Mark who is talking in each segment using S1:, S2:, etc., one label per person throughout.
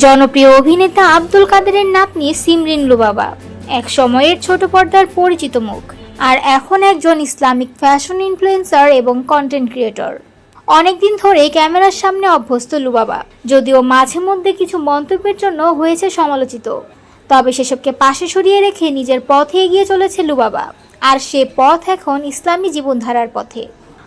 S1: জনপ্রিয় অভিনেতা আব্দুল কাদেরের নাতনি সিমরিন লুবাবা। এক সময়ের ছোট পর্দার পরিচিত মুখ আর এখন একজন ইসলামিক ফ্যাশন ইনফ্লুয়েন্সার এবং কন্টেন্ট ক্রিয়েটর। অনেকদিন ধরে ক্যামেরার সামনে অভ্যস্ত লুবাবা, যদিও মাঝে মধ্যে কিছু মন্তব্যের জন্য হয়েছে সমালোচিত। তবে সেসবকে পাশে সরিয়ে রেখে নিজের পথে এগিয়ে চলেছে লুবাবা, আর সে পথ এখন ইসলামী জীবনধারার পথে।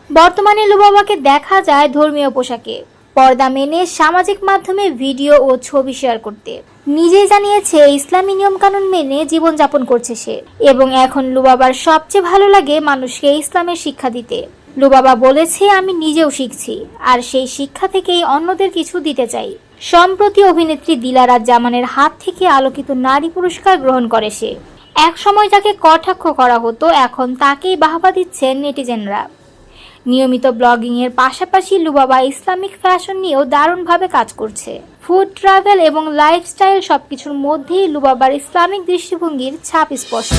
S1: বর্তমানে লুবাবাকে দেখা যায় ধর্মীয় পোশাকে। পর্দা মেনে সামাজিক মাধ্যমে ভিডিও ও ছবি শেয়ার করতে। নিজেই জানিয়েছে, ইসলামী নিয়মকানুন মেনে জীবনযাপন করছে সে। এবং এখন লুবাবার সবচেয়ে ভালো লাগে মানুষকে ইসলামের শিক্ষা দিতে। লুবাবা বলেছে, আমি নিজেও শিখছি। আর সেই শিক্ষা থেকেই অন্যদের কিছু দিতে চাই। সম্প্রতি অভিনেত্রী দিলারাত জামানের হাত থেকে আলোকিত নারী পুরস্কার গ্রহণ করে সে। এক সময় যাকে কটাক্ষ করা হতো, এখন তাকেই বাহবা দিচ্ছেন নেটিজেনরা। নিয়মিত ব্লগিংয়ের পাশাপাশি লুবাবা ইসলামিক ফ্যাশন নিয়েও দারুণভাবে কাজ করছে। ফুড, ট্রাভেল এবং লাইফস্টাইল সবকিছুর মধ্যেই লুবাবার ইসলামিক দৃষ্টিভঙ্গির ছাপ স্পষ্ট।